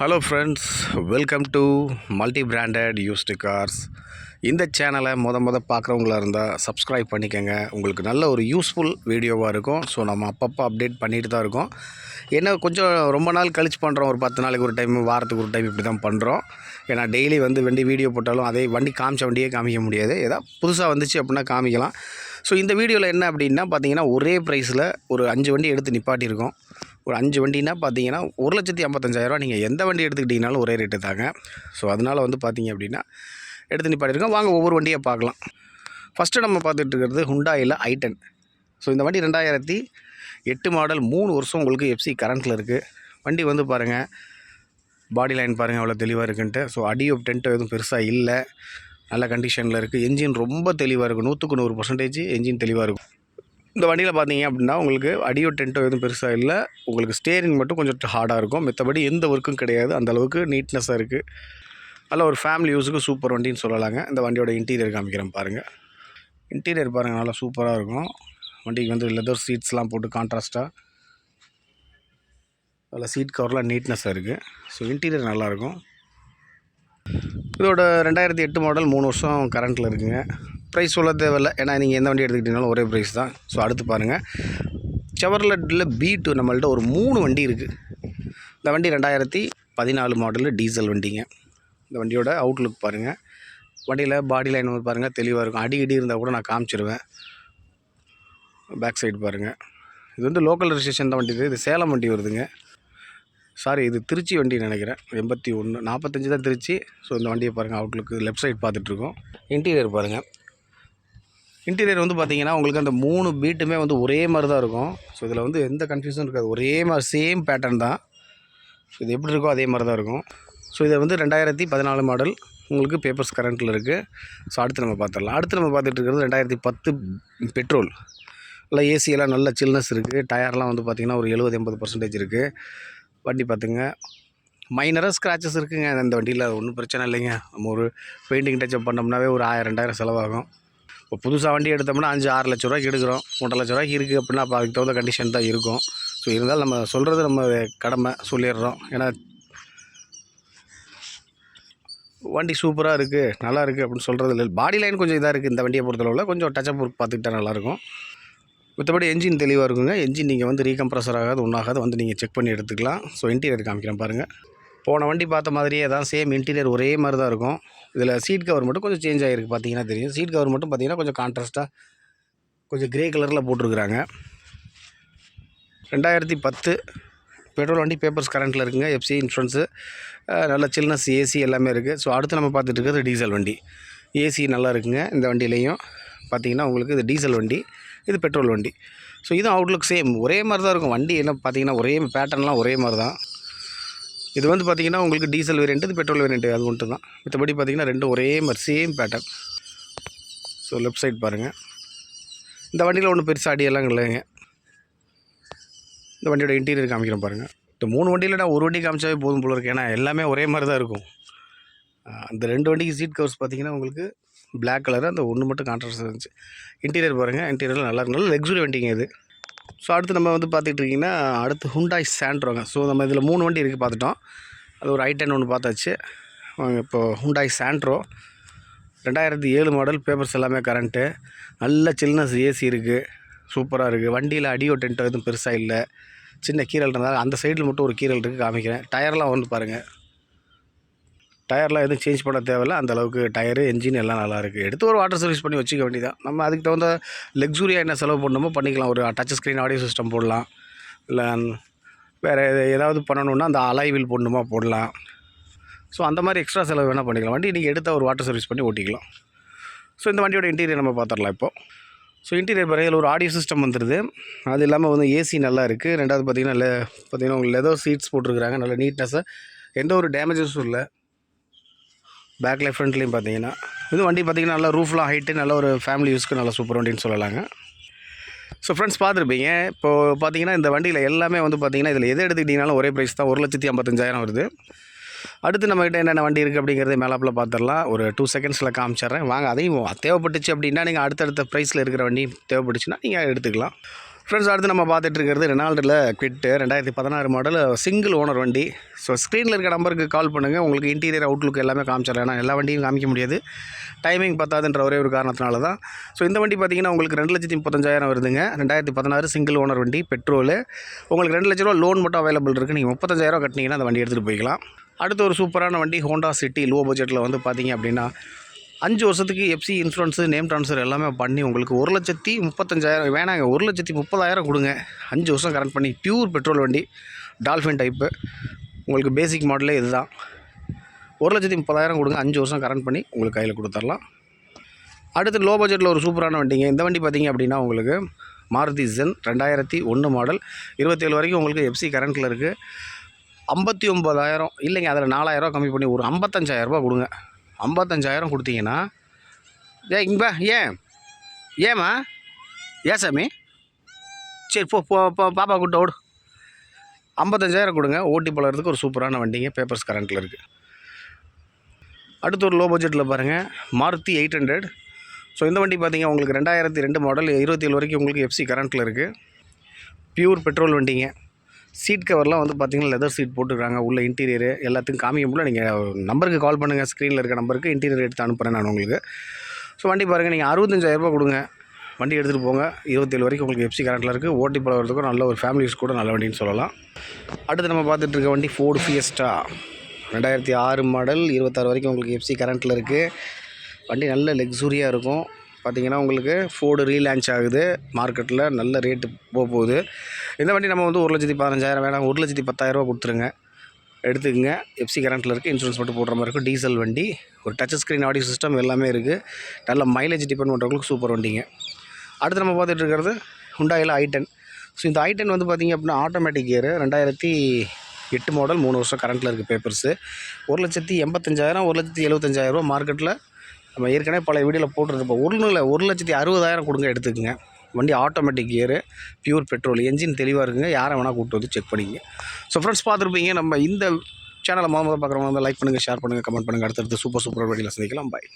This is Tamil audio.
Hello friends welcome to multi branded used cars இந்த சேனலை மொத மொதல் பார்க்குறவங்களா இருந்தால் சப்ஸ்கிரைப் பண்ணிக்கோங்க. உங்களுக்கு நல்ல ஒரு யூஸ்ஃபுல் வீடியோவாக இருக்கும். ஸோ நம்ம அப்பப்போ அப்டேட் பண்ணிட்டு தான் இருக்கோம். என்ன கொஞ்சம் ரொம்ப நாள் கழிச்சு பண்ணுறோம் ஒரு பத்து நாளைக்கு ஒரு டைம் வாரத்துக்கு ஒரு டைம் இப்படி தான் பண்ணுறோம் ஏன்னா டெய்லி வந்து வண்டி வீடியோ போட்டாலும் அதே வண்டி காமிச்ச வண்டியே காமிக்க முடியாது. ஏதாவது புதுசாக வந்துச்சு அப்படின்னா காமிக்கலாம். ஸோ இந்த வீடியோவில் என்ன அப்படின்னா பார்த்தீங்கன்னா ஒரே ப்ரைஸில் ஒரு அஞ்சு வண்டி எடுத்து நிப்பாட்டியிருக்கோம். ஒரு அஞ்சு வண்டினா பார்த்தீங்கன்னா ஒரு லட்சத்தி ஐம்பத்தஞ்சாயிரரூவா நீங்கள் எந்த வண்டி எடுத்துக்கிட்டிங்கனாலும் ஒரே ரேட்டு தாங்க. ஸோ அதனால் வந்து பார்த்தீங்க அப்படின்னா எடுத்து நிப்பாட்டிருக்கோம். வாங்க ஒவ்வொரு வண்டியை பார்க்கலாம். ஃபஸ்ட்டு நம்ம பார்த்துட்டு இருக்கிறது ஹுண்டாயில் ஐட்டன் ஸோ இந்த வண்டி ரெண்டாயிரத்தி எட்டு மாடல் மூணு வருஷம் உங்களுக்கு எஃப்சி கரண்ட்டில் இருக்குது வண்டி வந்து பாருங்கள் பாடி லைன் பாருங்கள் அவ்வளோ தெளிவாக இருக்குன்ட்டு. ஸோ அடியோ டென்ட்டோ எதுவும் பெருசாக இல்லை. நல்ல கண்டிஷனில் இருக்குது என்ஜின் ரொம்ப தெளிவாக இருக்கும் நூற்றுக்கு நூறு பர்சன்டேஜ் என்ஜின் தெளிவாக இருக்கும் இந்த வண்டியில் பார்த்தீங்க அப்படின்னா உங்களுக்கு அடியோ டென்ட்டோ எதுவும் பெருசாக இல்லை. உங்களுக்கு ஸ்டேரிங் மட்டும் கொஞ்சம் ஹார்டாக இருக்கும். மற்றபடி எந்த ஒர்க்கும் கிடையாது. அந்த அளவுக்கு நீட்னஸாக இருக்குது நல்ல ஒரு ஃபேமிலி யூஸுக்கு சூப்பர் வண்டின்னு சொல்லலாங்க. இந்த வண்டியோட இன்டீரியர் காமிக்கிறேன் பாருங்கள் இன்டீரியர் பாருங்கள் நல்லா சூப்பராக இருக்கும். வண்டிக்கு வந்து லெதர் சீட்ஸ்லாம் போட்டு கான்ட்ராஸ்ட்டாக அதில் சீட் கவர்லாம் நீட்னஸாக இருக்குது ஸோ இன்டீரியர் நல்லாயிருக்கும் இதோட ரெண்டாயிரத்தி எட்டு மாடல் மூணு வருஷம் கரண்ட்டில் இருக்குங்க. ப்ரைஸ் சொல்ல தேவையில்ல. ஏன்னா நீங்கள் எந்த வண்டி எடுத்துக்கிட்டீங்கனாலும் ஒரே ப்ரைஸ் தான். ஸோ அடுத்து பாருங்கள் செவர்லட்டில் பி டூ நம்மள்ட்ட ஒரு மூணு வண்டி இருக்குது இந்த வண்டி ரெண்டாயிரத்தி பதினாலு மாடலு டீசல் வண்டிங்க. இந்த வண்டியோட அவுட்லுக் பாருங்கள் வண்டியில் பாடி லைன் வந்து பாருங்கள் தெளிவாக இருக்கும். அடி இடி இருந்தால் கூட நான் காமிச்சிருவேன். பேக் சைடு பாருங்கள் இது வந்து லோக்கல் ரெஜிஸ்ட்ரேஷன் தான் வண்டி. இது இது சேலம் வண்டி வருதுங்க. சாரி இது திருச்சி வண்டி நினைக்கிறேன். எண்பத்தி ஒன்று நாற்பத்தஞ்சு தான் திருச்சி. ஸோ இந்த வண்டியை பாருங்கள் அவுட்லுக்கு லெஃப்ட் சைட் பார்த்துட்ருக்கோம் இன்டீரியர் பாருங்கள் இன்டீரியர் வந்து பார்த்தீங்கன்னா உங்களுக்கு அந்த மூணு பீட்டுமே வந்து ஒரே மாதிரி தான் இருக்கும். ஸோ இதில் வந்து எந்த கன்ஃபியூஷனும் இருக்காது. ஒரே மாதிரி சேம் பேட்டர்ன் தான். ஸோ இது எப்படி இருக்கோ அதே மாதிரி தான் இருக்கும். ஸோ இதை வந்து ரெண்டாயிரத்தி பதினாலு மாடல் உங்களுக்கு பேப்பர்ஸ் கரண்ட்டில் இருக்குது ஸோ அடுத்து நம்ம பார்த்துடலாம் அடுத்து நம்ம பார்த்துட்டு இருக்கிறது ரெண்டாயிரத்தி பத்து பெட்ரோல் நல்லா ஏசியெல்லாம் நல்ல சில்னஸ் இருக்குது டயர்லாம் வந்து பார்த்திங்கன்னா ஒரு எழுபது எண்பது பர்சன்டேஜ் இருக்குது வண்டி பார்த்துங்க மைனராக ஸ்க்ராச்சஸ் இருக்குங்க. அந்த வண்டியில் ஒன்றும் பிரச்சனை இல்லைங்க. நம்ம ஒரு பெயிண்டிங் டச்சப் பண்ணோம்னாவே ஒரு ஆயிரம் ரெண்டாயிரம் செலவாகும். இப்போ புதுசாக வண்டி எடுத்தோம்னா அஞ்சு ஆறு லட்ச ரூபாய்க்கு எடுக்கிறோம். ஒன்றரை லட்ச ரூபாய்க்கு இருக்குது அப்படின்னா அப்போ அதுக்கு தகுந்த கண்டிஷன் தான் இருக்கும். ஸோ இருந்தாலும் நம்ம சொல்கிறது நம்ம கடமை சொல்லிடுறோம். ஏன்னா வண்டி சூப்பராக இருக்குது நல்லா இருக்குது அப்படின்னு சொல்கிறது இல்லை. பாடி லைன் கொஞ்சம் இதாக இருக்குது இந்த வண்டியை பொறுத்தளவில். கொஞ்சம் டச்சப் ஒர்க் பார்த்துக்கிட்டா நல்லாயிருக்கும் மற்றபடி என்ஜின் தெளிவாக இருக்குங்க. என்ஜின் நீங்கள் வந்து ரீகம்ப்ரஸர் ஆகாது ஒன்றாகாது வந்து நீங்கள் செக் பண்ணி எடுத்துக்கலாம். ஸோ இன்டீரியர் காமிக்கிறேன் பாருங்கள் போன வண்டி பார்த்த மாதிரியே தான் சேம் இன்டீரியர் ஒரே மாதிரி தான் இருக்கும். இதில் சீட் கவர் மட்டும் கொஞ்சம் சேஞ்ச் ஆகிருக்கு பார்த்தீங்கன்னா தெரியும். சீட் கவர் மட்டும் பார்த்தீங்கன்னா கொஞ்சம் கான்ட்ராஸ்ட்டாக கொஞ்சம் க்ரே கலரில் போட்டிருக்குறாங்க. ரெண்டாயிரத்தி பத்து பெட்ரோல் வண்டி பேப்பர்ஸ் கரண்ட்டில் இருக்குங்க. எஃப்சி இன்சூரன்ஸு நல்ல சில்னஸ் ஏசி எல்லாமே இருக்குது ஸோ அடுத்து நம்ம பார்த்துட்டு இருக்கிறது டீசல் வண்டி. ஏசி நல்லா இருக்குங்க இந்த வண்டியிலையும். பார்த்தீங்கன்னா உங்களுக்கு இது டீசல் வண்டி இது பெட்ரோல் வண்டி. ஸோ இதுவும் அவுட்லுக் சேம் ஒரே மாதிரி தான் இருக்கும். வண்டி என்ன பார்த்தீங்கன்னா ஒரே பேட்டர்ன்லாம் ஒரே மாதிரி தான். இது வந்து பார்த்தீங்கன்னா உங்களுக்கு டீசல் வேரியண்ட் இது பெட்ரோல் வேரியண்ட்டு அது மட்டும் தான் மற்றபடி பார்த்தீங்கன்னா ரெண்டும் ஒரே மாதிரி same pattern so left side பாருங்கள் இந்த வண்டியில் ஒன்றும் பெருசாக அடியெல்லாம் இல்லைங்க. இந்த வண்டியோட இன்டீரியர் காமிக்கிறேன் பாருங்கள் இந்த மூணு வண்டியில் நான் ஒரு வண்டி காமிச்சாவே போதும் போல இருக்கு. ஏன்னா எல்லாமே ஒரே மாதிரி தான் இருக்கும். அந்த ரெண்டு வண்டிக்கு சீட் கவர்ஸ் பார்த்தீங்கன்னா உங்களுக்கு பிளாக் கலர் அந்த ஒன்று மட்டும் கான்ட்ராஸ்ட் இருந்துச்சு. இன்டீரியர் பாருங்கள் இன்டீரியரில் நல்லா இருக்கும் நல்ல லக்ஸுரி வண்டிங்க இது. ஸோ அடுத்து நம்ம வந்து பார்த்துக்கிட்டு இருக்கீங்கன்னா அடுத்து ஹுண்டாய் சாண்ட்ரோங்க ஸோ நம்ம இதில் மூணு வண்டி இருக்குது பார்த்துட்டோம். அது ஒரு ஐ டென் ஒன்று பார்த்தாச்சு. வாங்க இப்போ ஹுண்டாய் சாண்ட்ரோ ரெண்டாயிரத்தி ஏழு மாடல் பேப்பர்ஸ் எல்லாமே கரண்ட்டு நல்ல சில்னஸ் ஏசி இருக்குது சூப்பராக இருக்குது வண்டியில் அடியோ டென்ட்டோ எதுவும் பெருசாக இல்லை. சின்ன கீரல் இருந்தால் அந்த சைடில் மட்டும் ஒரு கீரல் இருக்குது காமிக்கிறேன். டயர்லாம் வந்து பாருங்கள் டயர்லாம் எதுவும் சேஞ்ச் பண்ண தேவையில்ல. அந்த அளவுக்கு டயரு என்ஜின் எல்லாம் நல்லாயிருக்கு எடுத்து ஒரு வாட்டர் சர்வீஸ் பண்ணி வச்சுக்க வேண்டியதான் நம்ம அதுக்கு தகுந்த லக்ஸூரியாக என்ன செலவு பண்ணணுமோ பண்ணிக்கலாம். ஒரு டச் ஸ்க்ரீன் ஆடியோ சிஸ்டம் போடலாம். இல்லை வேறு ஏதாவது பண்ணணுன்னா அந்த அலைவில் போடணுமா போடலாம். ஸோ அந்த மாதிரி எக்ஸ்ட்ரா செலவு வேணால் பண்ணிக்கலாம். வண்டி நீங்கள் எடுத்தால் ஒரு வாட்டர் சர்வீஸ் பண்ணி ஓட்டிக்கலாம். ஸோ இந்த வண்டியோட இன்டீரியர் நம்ம பார்த்துடலாம் இப்போ. ஸோ இன்டீரியர் பறையில் ஒரு ஆடியோ சிஸ்டம் வந்துடுது அது இல்லாமல் வந்து ஏசி நல்லா இருக்குது ரெண்டாவது பார்த்தீங்கன்னா le- பார்த்திங்கன்னா உங்களுக்கு லெதர் சீட்ஸ் போட்டிருக்கிறாங்க. நல்ல நீட்னஸாக எந்த ஒரு டேமேஜஸும் இல்லை. பேக்கில் ஃப்ரண்ட்லேயும் பார்த்தீங்கன்னா இது வண்டி பார்த்தீங்கன்னா நல்லா ரூஃப்லாம் ஹைட்டு நல்ல ஒரு ஃபேமிலி யூஸ்க்கு நல்லா சூப்பர் வண்டின்னு சொல்லலாங்க. ஸோ ஃப்ரெண்ட்ஸ் பார்த்துருப்பீங்க இப்போது பார்த்தீங்கன்னா இந்த வண்டியில் எல்லாமே வந்து பார்த்தீங்கன்னா இதில் எது எடுத்துக்கிட்டிங்கனாலும் ஒரே ப்ரைஸ் தான் ஒரு லட்சத்தி ஐம்பத்தஞ்சாயிரம் வருது. அடுத்து நம்மகிட்ட என்னென்ன வண்டி இருக்குது அப்படிங்கிறத மேலாப்பில் பார்த்துடலாம் ஒரு டூ செகண்ட்ஸில் காமிச்சிட்றேன். வாங்க அதையும் தேவைப்பட்டுச்சு அப்படின்னா நீங்கள் அடுத்தடுத்த ப்ரைஸில் இருக்கிற வண்டி தேவைப்பட்டுச்சுன்னா நீங்கள் எடுத்துக்கலாம். ஃப்ரெண்ட்ஸ் அடுத்து நம்ம பார்த்துட்டு இருக்கிறது ரெனால்டில் குவிட்டு ரெண்டாயிரத்தி பதினாறு மாடல் சிங்கிள் ஓனர் வண்டி. ஸோ ஸ்க்ரீனில் இருக்க நம்பருக்கு கால் பண்ணுங்கள் உங்களுக்கு இன்டீரியர் அவுட்லுக் எல்லாமே காமிச்சிடலாம். ஏன்னா எல்லா வண்டியும் காமிக்க முடியாது. டைமிங் பத்தாதுன்ற ஒரே ஒரு காரணத்தினால தான். ஸோ இந்த வண்டி பார்த்தீங்கன்னா உங்களுக்கு ரெண்டு லட்சத்தி முப்பத்தஞ்சாயிரம் வருதுங்க. ரெண்டாயிரத்தி பதினாறு சிங்கிள் ஓனர் வண்டி பெட்ரோலு உங்களுக்கு ரெண்டு லட்ச ரூபா லோன் மட்டும் அவைலபிள் இருக்குது நீங்கள் முப்பத்தஞ்சாயிரம் கட்டினீங்கன்னா அந்த வண்டி எடுத்துகிட்டு போய்க்கலாம். அடுத்து ஒரு சூப்பரான வண்டி ஹோண்டா சிட்டி லோ பட்ஜெட்டில் வந்து பார்த்திங்க அப்படின்னா அஞ்சு வருஷத்துக்கு எஃப்சி இன்சூரன்ஸு நேம் ட்ரான்ஸ்ஃபர் எல்லாமே பண்ணி உங்களுக்கு ஒரு லட்சத்தி முப்பத்தஞ்சாயிரம் வேணாங்க ஒரு லட்சத்தி முப்பதாயிரம் கொடுங்க. அஞ்சு வருஷம் கரண்ட் பண்ணி பியூர் பெட்ரோல் வண்டி டால்ஃபின் டைப்பு உங்களுக்கு பேசிக் மாடலே இதுதான். ஒரு லட்சத்தி முப்பதாயிரம் கொடுங்க அஞ்சு வருஷம் கரண்ட் பண்ணி உங்களுக்கு கையில் கொடுத்துர்லாம் அடுத்து லோ பட்ஜெட்டில் ஒரு சூப்பரான வண்டிங்க. இந்த வண்டி பார்த்தீங்க அப்படின்னா உங்களுக்கு மாருதி ஜென் ரெண்டாயிரத்தி ஒன்று மாடல் இருபத்தேழு வரைக்கும் உங்களுக்கு எஃப்சி கரண்ட்டில் இருக்குது ஐம்பத்தி ஒம்பதாயிரம் இல்லைங்க அதில் நாலாயிரரூவா கம்மி பண்ணி ஒரு ஐம்பத்தஞ்சாயிரரூபா கொடுங்க. ஐம்பத்தஞ்சாயிரம் கொடுத்தீங்கன்னா ஏ இங்கே ஏன் ஏம்மா? ஏன் சாமி? சரி போ போ பாப்பா கூட்ட ஓடு. ஐம்பத்தஞ்சாயிரம் கொடுங்க ஓட்டி பழகிறதுக்கு ஒரு சூப்பரான வண்டிங்க பேப்பர்ஸ் கரண்ட்டில் இருக்குது அடுத்து ஒரு லோ பட்ஜெட்டில் பாருங்கள் மாருதி எயிட் ஹண்ட்ரட். ஸோ இந்த வண்டி பார்த்தீங்க உங்களுக்கு ரெண்டாயிரத்தி ரெண்டு மாடல் இருபத்தேழு வரைக்கும் உங்களுக்கு எஃப்சி கரண்ட்டில் இருக்குது பியூர் பெட்ரோல் வண்டிங்க. சீட் கவர்லாம் வந்து பார்த்தீங்கன்னா லெதர் சீட் போட்டுருக்காங்க உள்ள இன்டீரியர் எல்லாத்துக்கும் காமிக்க முடியல. நீங்கள் நம்பருக்கு கால் பண்ணுங்கள் ஸ்க்ரீனில் இருக்க நம்பருக்கு இன்டீரியர் எடுத்து அனுப்புகிறேன் நான் உங்களுக்கு. ஸோ வண்டி பாருங்கள் நீங்கள் அறுபத்தஞ்சாயிரரூபா கொடுங்க. வண்டி எடுத்துகிட்டு போங்க. இருபத்தேழு வரைக்கும் உங்களுக்கு எஃப்சி கரண்ட்டில் இருக்குது ஓட்டி பழகிறதுக்கும் நல்ல ஒரு ஃபேமிலிஸ் கூட நல்ல வண்டின்னு சொல்லலாம். அடுத்து நம்ம பார்த்துட்டு இருக்க வண்டி ஃபோர்டு ஃபியஸ்டா ரெண்டாயிரத்தி ஆறு மாடல் இருபத்தாறு வரைக்கும் உங்களுக்கு எஃப்சி கரண்ட்டில் இருக்குது வண்டி நல்ல லெக்ஸூரியாக இருக்கும். பார்த்தீங்கன்னா உங்களுக்கு ஃபோர்டு ரீலான்ச் ஆகுது. மார்க்கெட்டில் நல்ல ரேட்டு போக போகுது. இந்த வண்டி நம்ம வந்து ஒரு லட்சத்தி பதினஞ்சாயிரம் வேணாம். ஒரு லட்சத்தி பத்தாயிரரூபா கொடுத்துருங்க. எடுத்துக்கங்க. எஃப்சி கரண்ட்டில் இருக்குது இன்சூரன்ஸ் மட்டும் போடுற மாதிரி இருக்கும். டீசல் வண்டி. ஒரு டச் ஸ்க்ரீன் ஆடியோ சிஸ்டம் எல்லாமே இருக்குது நல்ல மைலேஜ் டிபெண்ட் பண்ணுறவங்களுக்கு சூப்பர் வண்டிங்க. அடுத்து நம்ம பார்த்துட்டு இருக்கிறது ஹுண்டாயில் ஐ டென் ஸோ இந்த ஐ டென் வந்து பார்த்திங்க அப்படின்னா ஆட்டோமேட்டிக் கியரு ரெண்டாயிரத்தி எட்டு மாடல் மூணு வருஷம் கரண்ட்டில் இருக்குது பேப்பர்ஸு ஒரு லட்சத்தி எண்பத்தஞ்சாயிரம் ஒரு லட்சத்தி எழுபத்தஞ்சாயிரரூவா மார்க்கெட்டில் நம்ம ஏற்கனவே பல வீடியோவில் போட்டுருப்போம் ஒன்றுல ஒரு லட்சத்தி அறுபதாயிரம் கொடுங்க எடுத்துக்கங்க. வண்டி automatic gear pure petrol engine தெளிவாக இருக்குங்க. யாரை வேணால் கூப்பிட்டு வந்து செக் பண்ணிங்க. ஸோ ஃப்ரெண்ட்ஸ் பார்த்துருப்பீங்க நம்ம இந்த சேனலை முதல்ல பார்க்குறவங்க வந்து லைக் பண்ணுங்கள் ஷேர் பண்ணுங்கள் கமெண்ட் பண்ணுங்கள் அடுத்தடுத்து சூப்பர் சூப்பர் வீடியோவில் சந்திக்கலாம். பாய்